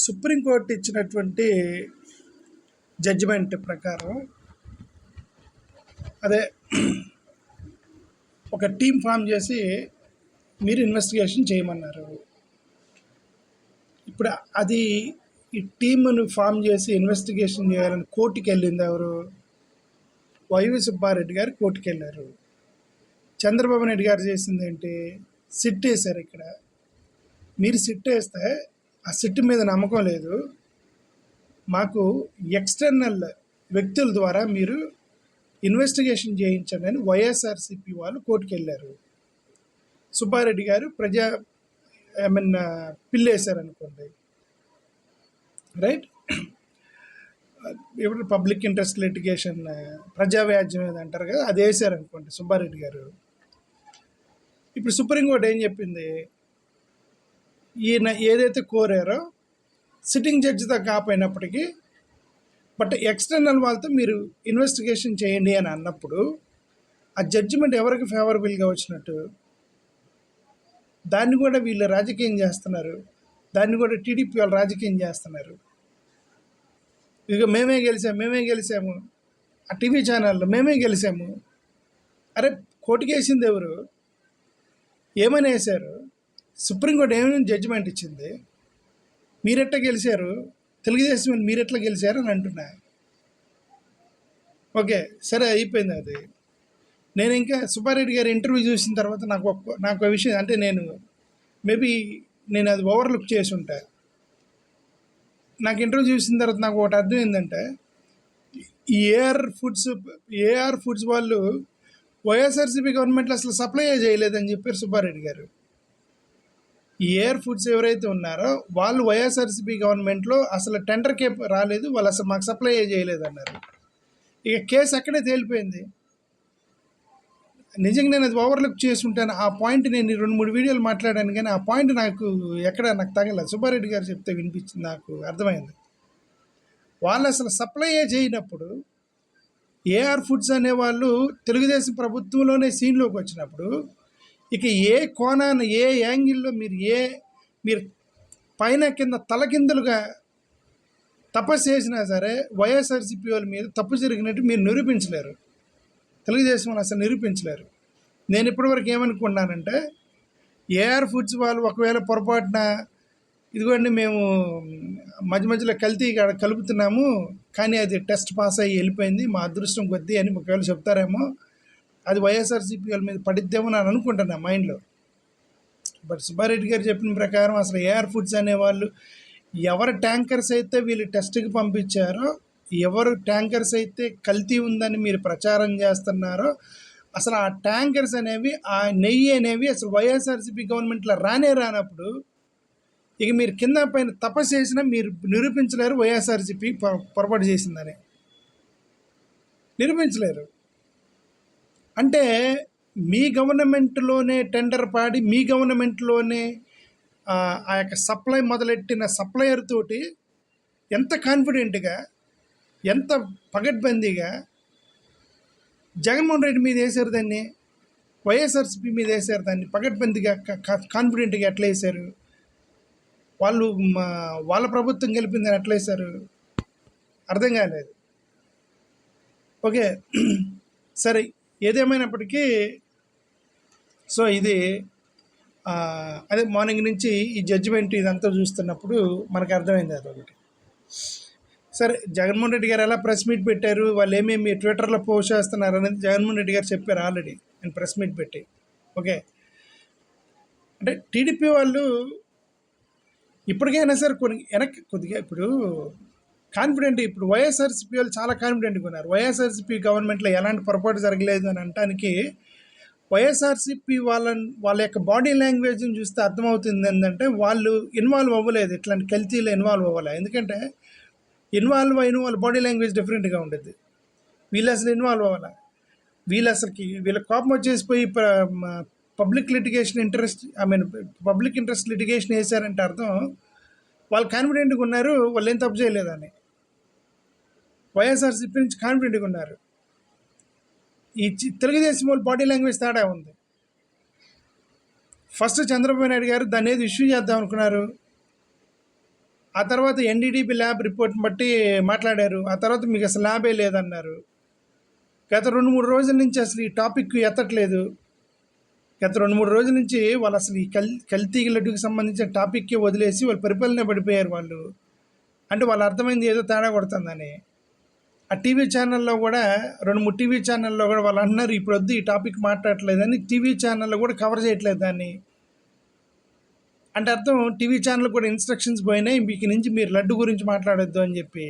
Supreme court ఇచ్చినటువంటి judgement ప్రకారం అదే ఒక టీం ఫామ్ చేసి మీరు ఇన్వెస్టిగేషన్ చేయమన్నారు. ఇప్పుడు అది ఈ టీమును ఫామ్ చేసి ఇన్వెస్టిగేషన్ చేయాలని కోర్టుకి వెళ్ళింది ఎవరు? వైవి సుబ్బారెడ్డి గారు కోర్టుకి వెళ్ళారు చంద్రబాబు నాయుడు గారు చేసింది ఏంటి? సిట్ వేశారు ఇక్కడ. మీరు సిట్ వేస్తే ఆ సిట్ మీద నమ్మకం లేదు. మాకు ఎక్స్టర్నల్ వ్యక్తుల ద్వారా మీరు ఇన్వెస్టిగేషన్ చేయించండి అని వైఎస్ఆర్సిపి వాళ్ళు కోర్టుకు వెళ్ళారు. సుబ్బారెడ్డి గారు ప్రజా ఐ మీన్ పిల్లేశారు అనుకోండి రైట్? ఇప్పుడు పబ్లిక్ ఇంట్రెస్ట్ లిటిగేషన్ ప్రజా వ్యాజ్యం ఏది అంటారు కదా అది వేశారు అనుకోండి సుబ్బారెడ్డి గారు. ఇప్పుడు సుప్రీంకోర్టు ఏం చెప్పింది? ఈయన ఏదైతే కోరారో సిట్టింగ్ జడ్జితో కాపోయినప్పటికీ బట్ ఎక్స్టర్నల్ వాళ్ళతో మీరు ఇన్వెస్టిగేషన్ చేయండి అని అన్నప్పుడు ఆ జడ్జిమెంట్ ఎవరికి ఫేవరబుల్గా వచ్చినట్టు దాన్ని కూడా వీళ్ళు రాజకీయం చేస్తున్నారు దాన్ని కూడా టీడీపీ వాళ్ళు రాజకీయం చేస్తున్నారు. ఇక మేమే గెలిచాము మేమే గెలిచాము ఆ టీవీ ఛానల్లో మేమే గెలిచాము. అరే కోర్టుకేసింది ఎవరు? ఏమని వేశారు సుప్రీంకోర్టు ఏమైనా జడ్జిమెంట్ ఇచ్చింది? మీరెట్లా గెలిచారు? తెలుగుదేశం వాళ్ళు మీరెట్లా గెలిచారు అని అంటున్నా. ఓకే సరే అయిపోయింది అది. నేను ఇంకా సుబ్బారెడ్డి గారి ఇంటర్వ్యూ చూసిన తర్వాత నాకు ఒక్క నాకు విషయం అంటే నేను మేబీ నేను అది ఓవర్లుక్ చేసి ఉంటా. నాకు ఇంటర్వ్యూ చూసిన తర్వాత నాకు ఒకటి అర్థం ఏంటంటే ఈ ఏఆర్ ఫుడ్స్ ఏఆర్ ఫుడ్స్ వాళ్ళు వైఎస్ఆర్సీపీ గవర్నమెంట్లో అసలు సప్లై చేయలేదని చెప్పారు సుబ్బారెడ్డి గారు. ఈ ఎయిర్ ఫుడ్స్ ఎవరైతే ఉన్నారో వాళ్ళు వైఎస్ఆర్సీపీ గవర్నమెంట్లో అసలు టెండర్కే రాలేదు వాళ్ళు అసలు మాకు సప్లై చేయలేదు అన్నారు. ఇక కేసు అక్కడే తేలిపోయింది. నిజంగా నేను అది ఓవర్లుక్ చేసి ఉంటాను ఆ పాయింట్ నేను రెండు మూడు వీడియోలు మాట్లాడాను కానీ ఆ పాయింట్ నాకు ఎక్కడ నాకు తగలేదు సుబ్బారెడ్డి గారు చెప్తే వినిపించింది నాకు అర్థమైంది. వాళ్ళు అసలు సప్లైయే చేయనప్పుడు ఏఆర్ ఫుడ్స్ అనేవాళ్ళు తెలుగుదేశం ప్రభుత్వంలోనే సీన్లోకి వచ్చినప్పుడు ఇక ఏ కోణాన్ని ఏ యాంగిల్లో మీరు ఏ మీరు పైన కింద తలకిందులుగా తపస్సు చేసినా సరే వైఎస్ఆర్సీపీ వాళ్ళ మీద తప్పు జరిగినట్టు మీరు నిరూపించలేరు. తెలుగుదేశం వాళ్ళు అసలు నిరూపించలేరు. నేను ఇప్పటివరకు ఏమనుకున్నానంటే ఏఆర్ ఫుడ్స్ వాళ్ళు ఒకవేళ పొరపాటున ఇదిగోండి మేము మధ్య మధ్యలో కల్తీ కలుపుతున్నాము కానీ అది టెస్ట్ పాస్ అయ్యి వెళ్ళిపోయింది మా అదృష్టం కొద్దీ అని ఒకవేళ చెప్తారేమో అది వైఎస్ఆర్సీపీ వాళ్ళ మీద పడిద్దేమో అని అనుకుంటున్నా మైండ్లో. బట్ సుబ్బారెడ్డి గారు చెప్పిన ప్రకారం అసలు ఏఆర్ ఫుడ్స్ అనేవాళ్ళు ఎవరు ట్యాంకర్స్ అయితే వీళ్ళు టెస్ట్కి పంపించారో ఎవరు ట్యాంకర్స్ అయితే కల్తీ ఉందని మీరు ప్రచారం చేస్తున్నారో అసలు ఆ ట్యాంకర్స్ అనేవి ఆ నెయ్యి అనేవి అసలు వైఎస్ఆర్సీపీ గవర్నమెంట్లో రానే రానప్పుడు ఇక మీరు కింద పైన తపస్సు చేసినా మీరు నిరూపించలేరు వైఎస్ఆర్సీపీ పొ- పొరపాటు చేసిందని. నిరూపించలేరు. అంటే మీ గవర్నమెంట్లోనే టెండర్ పాడి మీ గవర్నమెంట్లోనే ఆ యొక్క సప్లై మొదలెట్టిన సప్లయర్ తోటి ఎంత కాన్ఫిడెంట్గా ఎంత పగడ్బందీగా జగన్మోహన్ రెడ్డి మీద వేశారు దాన్ని వైఎస్ఆర్సీపీ మీద వేశారు దాన్ని పగడ్బందీగా కాన్ఫిడెంట్గా ఎట్లా వేశారు? వాళ్ళు మా వాళ్ళ ప్రభుత్వం గెలిపిందని ఎట్లా వేశారు? అర్థం కాలేదు. ఓకే. సరే. ఏదేమైనప్పటికీ సో ఇది అదే మార్నింగ్ నుంచి ఈ జడ్జిమెంట్ ఇదంతా చూస్తున్నప్పుడు మనకు అర్థమైంది అదొకటి. సరే జగన్మోహన్ రెడ్డి గారు ఎలా ప్రెస్ మీట్ పెట్టారు? వాళ్ళు ఏమేమి ట్విట్టర్లో పోస్ట్ చేస్తున్నారు అనేది జగన్మోహన్ రెడ్డి గారు చెప్పారు ఆల్రెడీ. నేను ప్రెస్ మీట్ పెట్టి. ఓకే. అంటే టీడీపీ వాళ్ళు ఇప్పటికైనా సరే కొన్ని వెనక్కి కొద్దిగా ఇప్పుడు కాన్ఫిడెంట్. ఇప్పుడు వైఎస్ఆర్సీపీ వాళ్ళు చాలా కాన్ఫిడెంట్గా ఉన్నారు. వైఎస్ఆర్సీపీ గవర్నమెంట్లో ఎలాంటి పొరపాటు జరగలేదు అని అనటానికి వైఎస్ఆర్సీపీ వాళ్ళ వాళ్ళ యొక్క బాడీ లాంగ్వేజ్ని చూస్తే అర్థమవుతుంది ఏంటంటే వాళ్ళు ఇన్వాల్వ్ అవ్వలేదు. ఇట్లాంటి కల్తీలో ఇన్వాల్వ్ అవ్వలేదు ఎందుకంటే ఇన్వాల్వ్ అయిన వాళ్ళ బాడీ లాంగ్వేజ్ డిఫరెంట్గా ఉండేది. వీళ్ళు అసలు ఇన్వాల్వ్ అవ్వాలి? వీళ్ళు అసలుకి వీళ్ళ కోపం వచ్చేసిపోయి public litigation interest I mean public interest litigation వేశారంటే అర్థం వాళ్ళు కాన్ఫిడెంట్గా ఉన్నారు వాళ్ళు ఏం తప్పు చేయలేదని. వైఎస్ఆర్సీపీ నుంచి కాన్ఫిడెంట్గా ఉన్నారు. ఈ చి- తెలుగుదేశం వాళ్ళు బాడీ లాంగ్వేజ్ తేడా ఉంది. ఫస్ట్ చంద్రబాబు నాయుడు గారు దాన్ని ఏది ఇష్యూ చేద్దాం అనుకున్నారు. ఆ తర్వాత ఎన్డీడీపీ ల్యాబ్ రిపోర్ట్ని బట్టి మాట్లాడారు. ఆ తర్వాత మీకు అసలు ల్యాబే లేదన్నారు. గత రెండు మూడు రోజుల నుంచి అసలు ఈ టాపిక్ ఎత్తట్లేదు. గత రెండు మూడు రోజుల నుంచి వాళ్ళు అసలు ఈ కల్ కల్తీ లడ్డుకి సంబంధించిన టాపిక్కే వదిలేసి వాళ్ళు పరిపాలన పడిపోయారు వాళ్ళు. అంటే వాళ్ళు అర్థమైంది ఏదో తేడా కొడుతుందని. ఆ టీవీ ఛానల్లో కూడా రెండు మూడు టీవీ ఛానల్లో కూడా వాళ్ళు అన్నారు ఇప్పుడు వద్దు ఈ టాపిక్ మాట్లాడలేదని టీవీ ఛానల్లో కూడా కవర్ చేయట్లేదు దాన్ని. అంటే అర్థం టీవీ ఛానల్ కూడా ఇన్స్ట్రక్షన్స్ పోయినాయి మీకు నుంచి మీరు లడ్డు గురించి మాట్లాడొద్దు అని చెప్పి.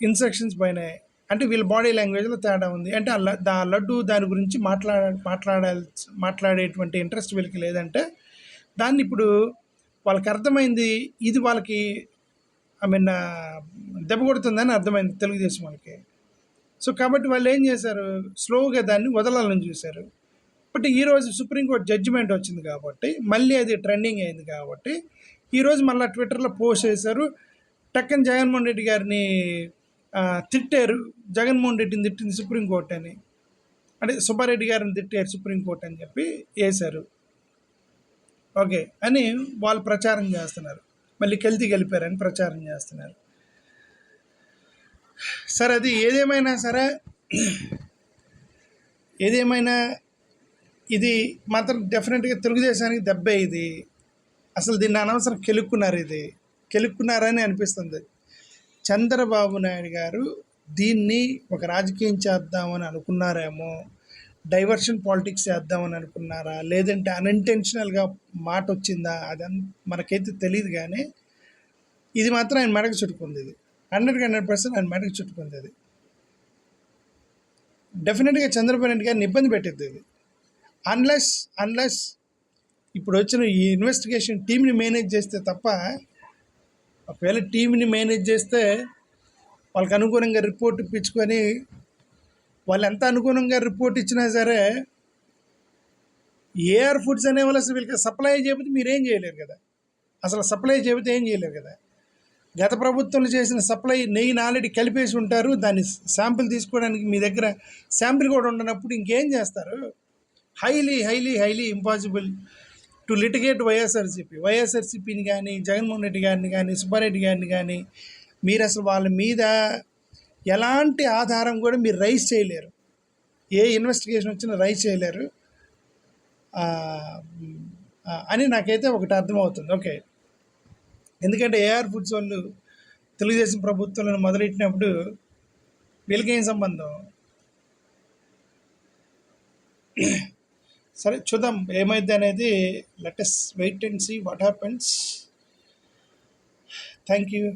ఇన్స్ట్రక్షన్స్ పోయినాయి. అంటే వీళ్ళ బాడీ లాంగ్వేజ్లో తేడా ఉంది. అంటే ఆ లడ్డు దాని గురించి మాట్లాడ మాట్లాడాల్సి మాట్లాడేటువంటి ఇంట్రెస్ట్ వీళ్ళకి లేదంటే దాన్ని ఇప్పుడు వాళ్ళకి అర్థమైంది ఇది వాళ్ళకి ఐ మీన్ దెబ్బ కొడుతుందని అర్థమైంది తెలుగుదేశం వాళ్ళకి. సో కాబట్టి వాళ్ళు ఏం చేశారు? స్లోగా దాన్ని వదలాలని చూశారు. బట్ ఈరోజు సుప్రీంకోర్టు జడ్జిమెంట్ వచ్చింది కాబట్టి మళ్ళీ అది ట్రెండింగ్ అయింది కాబట్టి ఈరోజు మళ్ళీ ట్విట్టర్లో పోస్ట్ చేశారు. టక్కన్ జగన్మోహన్ రెడ్డి గారిని తిట్టారు. జగన్మోహన్ రెడ్డిని తిట్టింది సుప్రీంకోర్టు అని. అంటే సుబ్బారెడ్డి గారిని తిట్టారు సుప్రీంకోర్టు అని చెప్పి వేశారు. ఓకే అని వాళ్ళు ప్రచారం చేస్తున్నారు. మళ్ళీ కెల్తి గెలిపారని ప్రచారం చేస్తున్నారు. సరే అది ఏదేమైనా సరే ఏదేమైనా ఇది మాత్రం డెఫినెట్గా తెలుగుదేశానికి దెబ్బే ఇది. అసలు దీన్ని అనవసరం కెలుక్కున్నారు ఇది. కెలుక్కున్నారని అనిపిస్తుంది. చంద్రబాబు నాయుడు గారు దీన్ని ఒక రాజకీయం చేద్దామని అనుకున్నారేమో. డైవర్షన్ పాలిటిక్స్ చేద్దామని అనుకున్నారా? లేదంటే అన్ఇంటెన్షనల్గా మాట వచ్చిందా? అదన్ మనకైతే తెలియదు కానీ ఇది మాత్రం ఆయన మెడకు చుట్టుకుంది ఇది. హండ్రెడ్కి హండ్రెడ్ పర్సెంట్ ఆయన మెడకు చుట్టుకుంది ఇది. డెఫినెట్గా చంద్రబాబు నాయుడు గారిని ఇబ్బంది పెట్టింది ఇది. అన్లెస్ అన్లెస్ ఇప్పుడు వచ్చిన ఈ ఇన్వెస్టిగేషన్ టీంని మేనేజ్ చేస్తే తప్ప ఒకవేళ టీంని మేనేజ్ చేస్తే వాళ్ళకి అనుగుణంగా రిపోర్ట్ ఇప్పించుకొని వాళ్ళు ఎంత అనుగుణంగా రిపోర్ట్ ఇచ్చినా సరే ఏఆర్ ఫుడ్స్ అనే వాళ్ళు అసలు వీళ్ళకి సప్లై చేయకపోతే మీరేం చేయలేరు కదా. అసలు సప్లై చేయకపోతే ఏం చేయలేరు కదా. గత ప్రభుత్వంలో చేసిన సప్లై నెయ్యిని ఆల్రెడీ కలిపేసి ఉంటారు దాన్ని శాంపిల్ తీసుకోవడానికి మీ దగ్గర శాంపిల్ కూడా ఉండనప్పుడు ఇంకేం చేస్తారు? Highly highly highly impossible to litigate YSRCP వైఎస్ఆర్సీపీని కానీ జగన్మోహన్ రెడ్డి గారిని కానీ సుబ్బారెడ్డి గారిని కానీ మీరు అసలు వాళ్ళ మీద ఎలాంటి ఆధారం కూడా మీరు రైజ్ చేయలేరు. ఏ ఇన్వెస్టిగేషన్ వచ్చినా రైజ్ చేయలేరు. అని నాకైతే ఒకటి అర్థమవుతుంది. ఓకే. ఎందుకంటే ఏఆర్ ఫుడ్స్ వాళ్ళు తెలుగుదేశం ప్రభుత్వంలో మొదలెట్టినప్పుడు వీళ్ళకేం సంబంధం? సరే చూద్దాం. ఏమైంది అనేది latest wait and see what happens. Thank you.